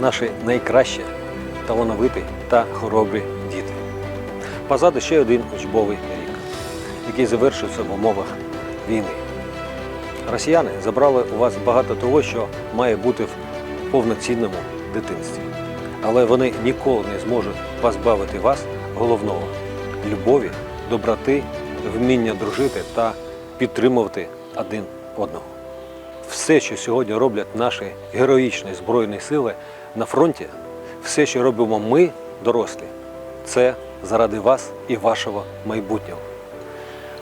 наші найкращі, талановиті та хоробрі діти. Позаду ще один учбовий рік, який завершується в умовах війни. Росіяни забрали у вас багато того, що має бути в повноцінному дитинстві. Але вони ніколи не зможуть позбавити вас головного любові, доброти, вміння дружити та підтримувати один одного. Все, що сьогодні роблять наші героїчні збройні сили на фронті, все, що робимо ми, дорослі, це заради вас і вашого майбутнього,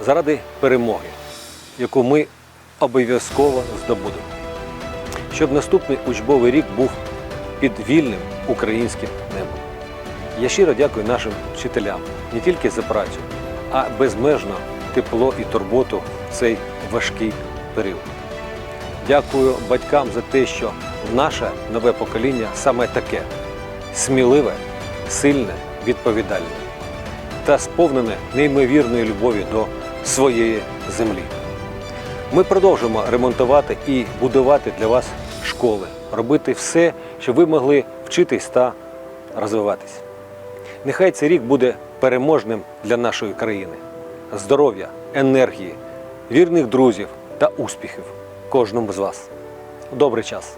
заради перемоги, яку ми обов'язково здобудемо. Щоб наступний учбовий рік був під вільним українським небом. Я щиро дякую нашим вчителям не тільки за працю, а безмежно тепло і турботу в цей важкий період. Дякую батькам за те, що наше нове покоління саме таке сміливе, сильне, відповідальне та сповнене неймовірної любові до своєї землі. Ми продовжимо ремонтувати і будувати для вас школи, робити все, щоб ви могли вчитись та розвиватись. Нехай цей рік буде переможним для нашої країни. Здоров'я, енергії, вірних друзів та успіхів кожному з вас. Добрий час!